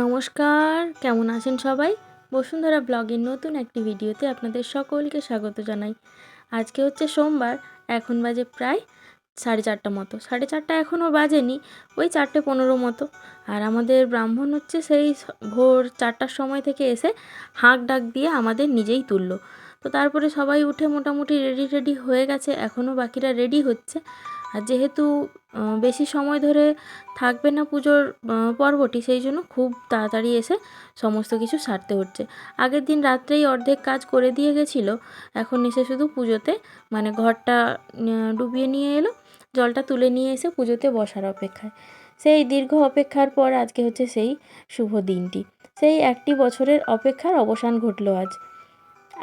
নমস্কার, কেমন আছেন সবাই? বসুন্ধরা ব্লগের নতুন একটি ভিডিওতে আপনাদের সকলকে স্বাগত জানাই। আজকে হচ্ছে সোমবার, এখন বাজে প্রায় সাড়ে চারটা মতো। সাড়ে চারটা এখনও বাজেনি, ওই চারটে পনেরো মতো। আর আমাদের ব্রাহ্মণ হচ্ছে সেই ভোর চারটার সময় থেকে এসে হাঁক ডাক দিয়ে আমাদের নিজেই তুললো। তো তারপরে সবাই উঠে মোটামুটি রেডি রেডি হয়ে গেছে, এখনও বাকিরা রেডি হচ্ছে। আর যেহেতু বেশি সময় ধরে থাকবে না পুজোর পর্বটি, সেই জন্য খুব তাড়াতাড়ি এসে সমস্ত কিছু সারতে হচ্ছে। আগের দিন রাত্রেই অর্ধেক কাজ করে দিয়ে গেছিল, এখন এসে শুধু পুজোতে মানে ঘরটা ডুবিয়ে নিয়ে এলো, জলটা তুলে নিয়ে এসে পুজোতে বসার অপেক্ষায়। সেই দীর্ঘ অপেক্ষার পর আজকে হচ্ছে সেই শুভ দিনটি। সেই একটি বছরের অপেক্ষার অবসান ঘটলো আজ।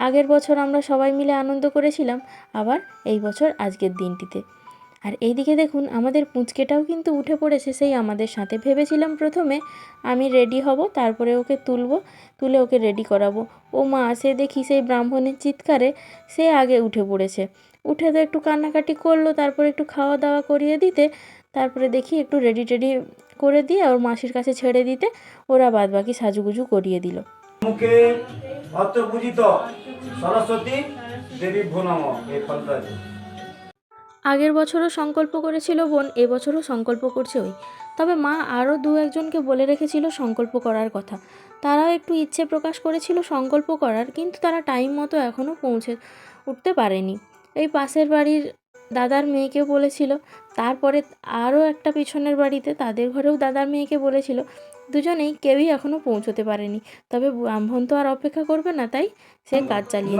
আগের বছর আমরা সবাই মিলে আনন্দ করেছিলাম, আবার এই বছর আজকের দিনটিতে। আর এইদিকে দেখুন, আমাদের পুঁচকেটাও কিন্তু উঠে পড়েছে। সেই আমাদের সাথে ভেবেছিলাম প্রথমে আমি রেডি হব, তারপরে ওকে তুলবো, তুলে ওকে রেডি করাবো। ও মা, সে দেখি সেই ব্রাহ্মণের চিৎকারে সে আগে উঠে পড়েছে। উঠে তো একটু কান্নাকাটি করল, তারপরে একটু খাওয়া দাওয়া করিয়ে দিতে, তারপরে দেখি একটু রেডি টেডি করে দিয়ে ওর মাসির কাছে ছেড়ে দিতে ওরা বাদ বাকি সাজুগুজু করিয়ে দিল। মুখে সরস্বতী দেবী এই ফলটা। আগের বছরও সংকল্প করেছিল বোন এবছরও সংকল্প করছে ওই। তবে মা আরও দু একজনকে বলে রেখেছিল সংকল্প করার কথা। তারাও একটু ইচ্ছে প্রকাশ করেছিল সংকল্প করার কিন্তু তারা টাইম মতো এখনও পৌঁছে উঠতে পারেনি। এই পাশের বাড়ির দাদার মেয়েকেও বলেছিল তারপরে আরও একটা পিছনের বাড়িতে তাদের ঘরেও দাদার মেয়েকে বলেছিল দুজনেই কেউই এখনও পৌঁছতে পারেনি। তবে ব্রাহ্মণ তো আর অপেক্ষা করবে না তাই সে কাজ চালিয়ে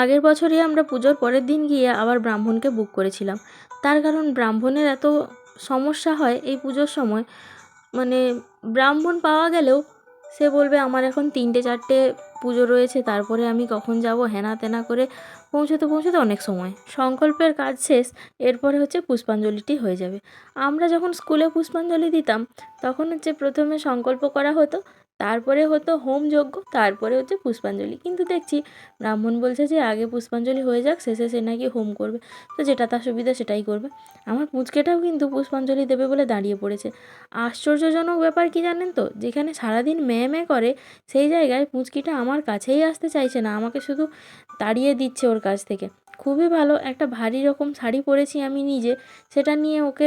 আগের বছরই আমরা পুজোর পরের দিন গিয়ে আবার ব্রাহ্মণকে বুক করেছিলাম। তার কারণ ব্রাহ্মণের এত সমস্যা হয় এই পুজোর সময় মানে ব্রাহ্মণ পাওয়া গেলেও সে বলবে, আমার এখন তিনটে, চারটে পুজো রয়েছে, তারপরে আমি কখন যাব? হেনা তেনা করে পৌঁছতে পৌঁছতে অনেক সময়। সংকল্পের কাজ শেষ, এরপরে হচ্ছে পুষ্পাঞ্জলিটি হয়ে যাবে। আমরা যখন স্কুলে পুষ্পাঞ্জলি দিতাম, তখন হচ্ছে প্রথমে সংকল্প করা হতো তারপরে হতো হোম যজ্ঞ, তারপরে হচ্ছে পুষ্পাঞ্জলি। কিন্তু দেখছি ব্রাহ্মণ বলছে যে, আগে পুষ্পাঞ্জলি হয়ে যাক, শেষে সে নাকি হোম করবে। তো যেটা তার সুবিধা সেটাই করবে। আমার পুচকেটাও কিন্তু পুষ্পাঞ্জলি দেবে বলে দাঁড়িয়ে পড়েছে। আশ্চর্যজনক ব্যাপার কি জানেন তো? যেখানে সারাদিন মেয়ে মেয়ে করে, সেই জায়গায় পুচকিটা আমার কাছেই আসতে চাইছে না, আমাকে শুধু তাড়িয়ে দিচ্ছে ওর কাছ থেকে। খুবই ভালো, একটা ভারী রকম শাড়ি পরেছি আমি নিজে, সেটা নিয়ে ওকে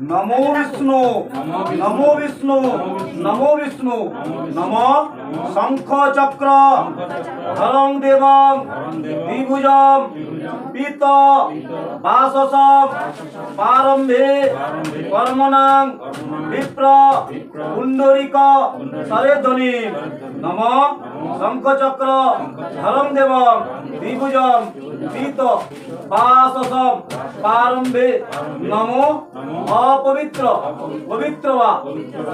নমো বিষ্ণু। নমো বিষ্ণু। নমো বিষ্ণু। নম শঙ্খ চক্র। ধরং দেবং। দ্বিভুজম। পিত। বাসসম। প্রারম্ভে কর্মণাং। বিপ্র। পুণ্ডরিক। সরেধ্বনি। নম শঙ্খ চক্র। ধরং দেবং। দ্বিভুজম পিত বাসসম, প্রারম্ভে নমো, অপবিত্র পবিত্র বা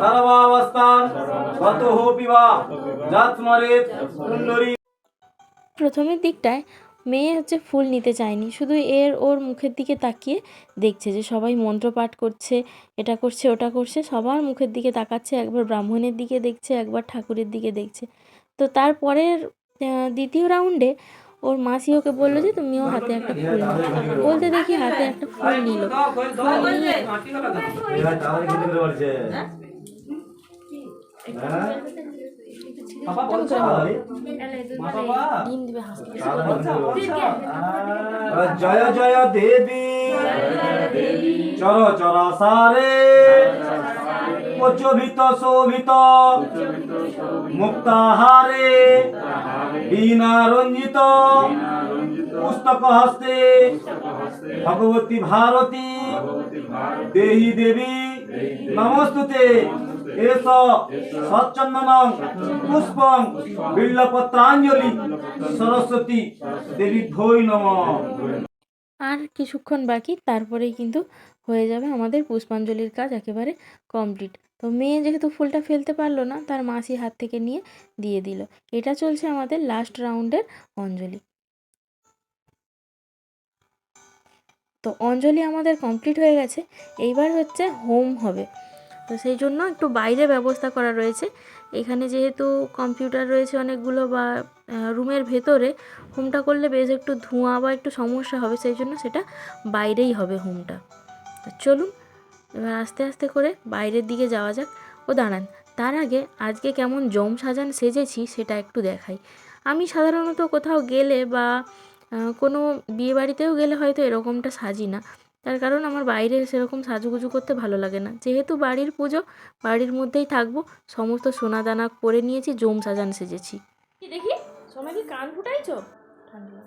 সর্বাবস্থান গত পিবা জাতমরেত, পুণ্ডরী। প্রথমের দিকটায় মেয়ে হচ্ছে ফুল নিতে চায়নি, শুধু এর ওর মুখের দিকে তাকিয়ে দেখছে যে সবাই মন্ত্র পাঠ করছে, এটা করছে, ওটা করছে, সবার মুখের দিকে তাকাচ্ছে, একবার ব্রাহ্মণের দিকে দেখছে, একবার ঠাকুরের দিকে দেখছে। তো তারপরের দ্বিতীয় রাউন্ডে ওর মাসি ওকে বলল যে তুমিও হাতে একটা ফুল নাও। বলতে দেখি হাতে একটা ফুল নিল। জয় জয়, দেবী। চর চর, সারে। শোভিত। মুক্তাহারে পুস্তক হস্তে ভগবতী ভারতী। দেহি দেবী। নমস্তুতে। এস সচ্চন্দনং পুষ্পং বিল্লপত্রাঞ্জলি সরস্বতী দেবী ভৈ নম। আর কিছুক্ষণ বাকি, তারপরেই কিন্তু হয়ে যাবে। আমাদের পুষ্পাঞ্জলির কাজ একেবারে কমপ্লিট তো মেয়ে যেহেতু ফুলটা ফেলতে পারল না, তার মাসি হাত থেকে নিয়ে দিয়ে দিল। এটা চলছে আমাদের লাস্ট রাউন্ডের অঞ্জলি। তো অঞ্জলি আমাদের কমপ্লিট হয়ে গেছে। এইবার হচ্ছে হোম হবে। তো সেই জন্য একটু বাইরে ব্যবস্থা করা রয়েছে। এখানে যেহেতু কম্পিউটার রয়েছে অনেকগুলো বা রুমের ভেতরে হোমটা করলে বেশ একটু ধোঁয়া বা একটু সমস্যা হবে, সেই জন্য সেটা বাইরেই হবে হোমটা তো চলুন, এবার আস্তে আস্তে করে বাইরের দিকে যাওয়া যাক। ও দাঁড়ান, তার আগে আজকে কেমন জম সাজান সেজেছি সেটা একটু দেখাই। আমি সাধারণত কোথাও গেলে বা কোনো বিয়ে বাড়িতেও গেলে হয়তো এরকমটা সাজি না। তার কারণ আমার বাইরে সেরকম সাজুগুজু করতে ভালো লাগে না। যেহেতু বাড়ির পুজো, বাড়ির মধ্যেই থাকব, সমস্ত সোনা দানা করে নিয়েছি, জম সাজান সেজেছি। দেখি? সময় কি কান ফুটাইছো?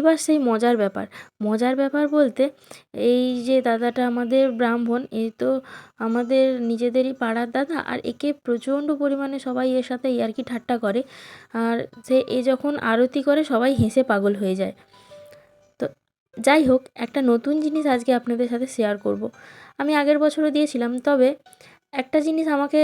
এইবার সেই মজার ব্যাপার। মজার ব্যাপার বলতে এই যে দাদাটা আমাদের ব্রাহ্মণ এই তো আমাদের নিজেদেরই পাড়ার দাদা আর একে প্রচণ্ড পরিমাণে সবাই এর সাথে ইয়ার্কি ঠাট্টা করে। আর সে, এ যখন আরতি করে সবাই হেসে পাগল হয়ে যায়। তো যাই হোক, একটা নতুন জিনিস আজকে আপনাদের সাথে শেয়ার করব। আমি আগের বছরও দিয়েছিলাম, তবে একটা জিনিস আমাকে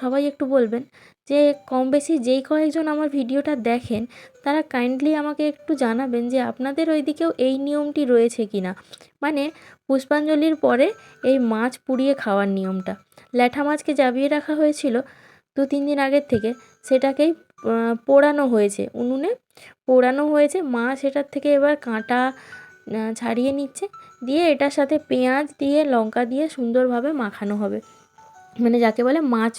সবাই একটু বলবেন যে কম বেশি যেই কয়েকজন আমার ভিডিওটা দেখেন, তারা কাইন্ডলি আমাকে একটু জানাবেন যে আপনাদের ওইদিকেও এই নিয়মটি রয়েছে কি না মানে পুষ্পাঞ্জলির পরে এই মাছ পুড়িয়ে খাওয়ার নিয়মটা। ল্যাঠা মাছকে জাবিয়ে রাখা হয়েছিল দু তিন দিন আগের থেকে। সেটাকেই পোড়ানো হয়েছে উনুনে। পোড়ানো হয়েছে, মা সেটার থেকে এবার কাঁটা ছাড়িয়ে নিচ্ছে। দিয়ে এটার সাথে পেঁয়াজ দিয়ে, লঙ্কা দিয়ে সুন্দরভাবে মাখানো হবে। মানে যাকে বলে মাছ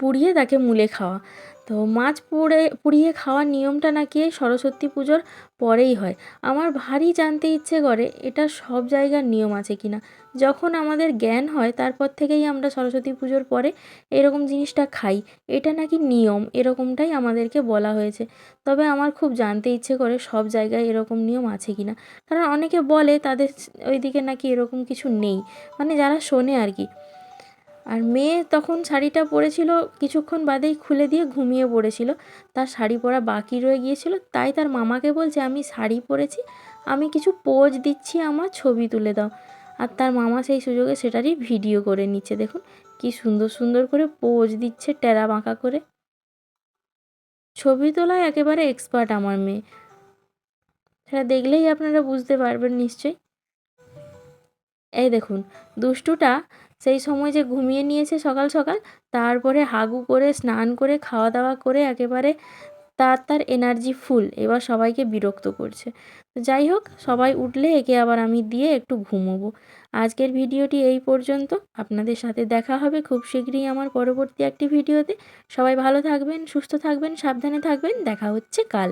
পুড়িয়ে তাকে মুলে খাওয়া। তো মাছ পুড়ে, পুড়িয়ে খাওয়ার নিয়মটা নাকি সরস্বতী পুজোর পরেই হয়। আমার ভারী জানতে ইচ্ছে করে, এটা সব জায়গার নিয়ম আছে কিনা। যখন আমাদের জ্ঞান হয়, তারপর থেকেই আমরা সরস্বতী পুজোর পরে এরকম জিনিসটা খাই। এটা নাকি নিয়ম? এরকমটাই আমাদেরকে বলা হয়েছে। তবে আমার খুব জানতে ইচ্ছে করে, সব জায়গায় এরকম নিয়ম আছে কিনা। কারণ অনেকে বলে, তাদের ওইদিকে নাকি এরকম কিছু নেই। মানে যারা শোনে আর কি। আর মেয়ে তখন শাড়িটা পরেছিল, কিছুক্ষণ বাদেই খুলে দিয়ে ঘুমিয়ে পড়েছিল। তার শাড়ি পরা বাকি রয়ে গিয়েছিল, তাই তার মামাকে বলছে, আমি শাড়ি পরেছি, আমি কিছু পোজ দিচ্ছি, আমার ছবি তুলে দাও। আর তার মামা সেই সুযোগে সেটারই ভিডিও করে নিচ্ছে। দেখুন কি সুন্দর সুন্দর করে পোজ দিচ্ছে টেরা বাঁকা করে। ছবি তোলায় একেবারে এক্সপার্ট আমার মেয়ে। সেটা দেখলেই আপনারা বুঝতে পারবেন নিশ্চয়ই। এই দেখুন, দুষ্টুটা সেই সময় যে ঘুমিয়ে নিয়েছে সকাল সকাল, তারপরে হাগু করে, স্নান করে খাওয়া দাওয়া করে একেবারে তার তার এনার্জি ফুল এবার সবাইকে বিরক্ত করছে। যাই হোক, সবাই উঠলে একে আবার আমি দিয়ে একটু ঘুমোবো। আজকের ভিডিওটি এই পর্যন্ত। আপনাদের সাথে দেখা হবে খুব শীঘ্রই আমার পরবর্তী একটি ভিডিওতে। সবাই ভালো থাকবেন, সুস্থ থাকবেন, সাবধানে থাকবেন। দেখা হচ্ছে কাল।